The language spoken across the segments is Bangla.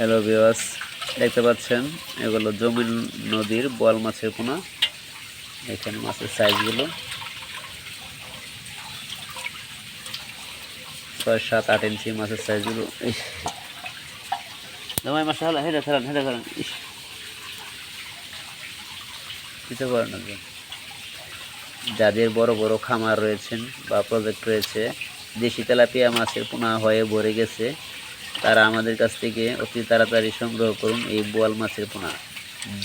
হ্যালো বিওয়াস দেখতে পাচ্ছেন, এগুলো জমিন নদীর বোয়াল মাছের পোনা। এখানে মাছের সাইজগুলো ছয় সাত আট ইঞ্চি মাছের সাইজগুলো জামাই মাসে হলো হেঁটে ফেরান, হেঁটে যাদের বড় বড় খামার রয়েছেন বা প্রজেক্ট রয়েছে, দেশি তেলাপিয়া মাছের পোনা হয়ে ভরে গেছে। তারা আমাদের কাছ থেকে অতি তাড়াতাড়ি সংগ্রহ করুন এই বোয়াল মাছের পোনা।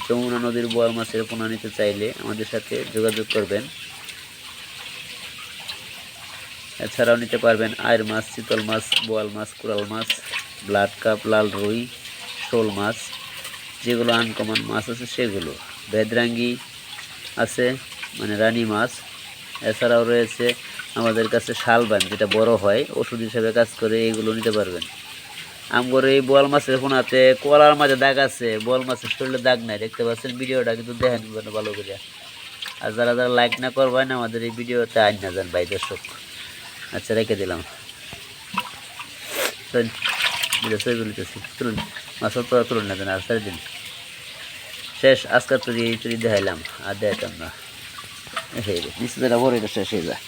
যমুনা নদীর বোয়াল মাছের পোনা নিতে চাইলে আমাদের সাথে যোগাযোগ করবেন। এছাড়াও নিতে পারবেন আয়ের মাছ চিতল মাছ, বোয়াল মাছ, কুড়াল মাছ, ব্লাড কাপ, লাল রুই, শোল মাছ, যেগুলো আনকমন মাছ আছে সেগুলো। বেদরাঙ্গি আছে মানে রানী মাছ। এছাড়াও রয়েছে আমাদের কাছে শালবান, যেটা বড় হয়, ওষুধ হিসেবে কাজ করে, এগুলো নিতে পারবেন। আমগর এই বোয়াল মাছের ফোনাতে কলার মাঝে দাগ আছে, বোয়াল মাছের শরীরে দাগ নাই, দেখতে পাচ্ছেন ভিডিওটা কিন্তু দেখেন ভালো করে। আর যারা যারা লাইক না করবেন আমাদের এই ভিডিওতে আজ না যান ভাই দর্শক। আচ্ছা রেখে দিলাম। তুলুন মাছ তো তুলুন না আর সারি দিন। শেষ আজকাল তুলি তুলি দেখাইলাম, আর দেখাইতাম না। শেষ হয়ে যায়।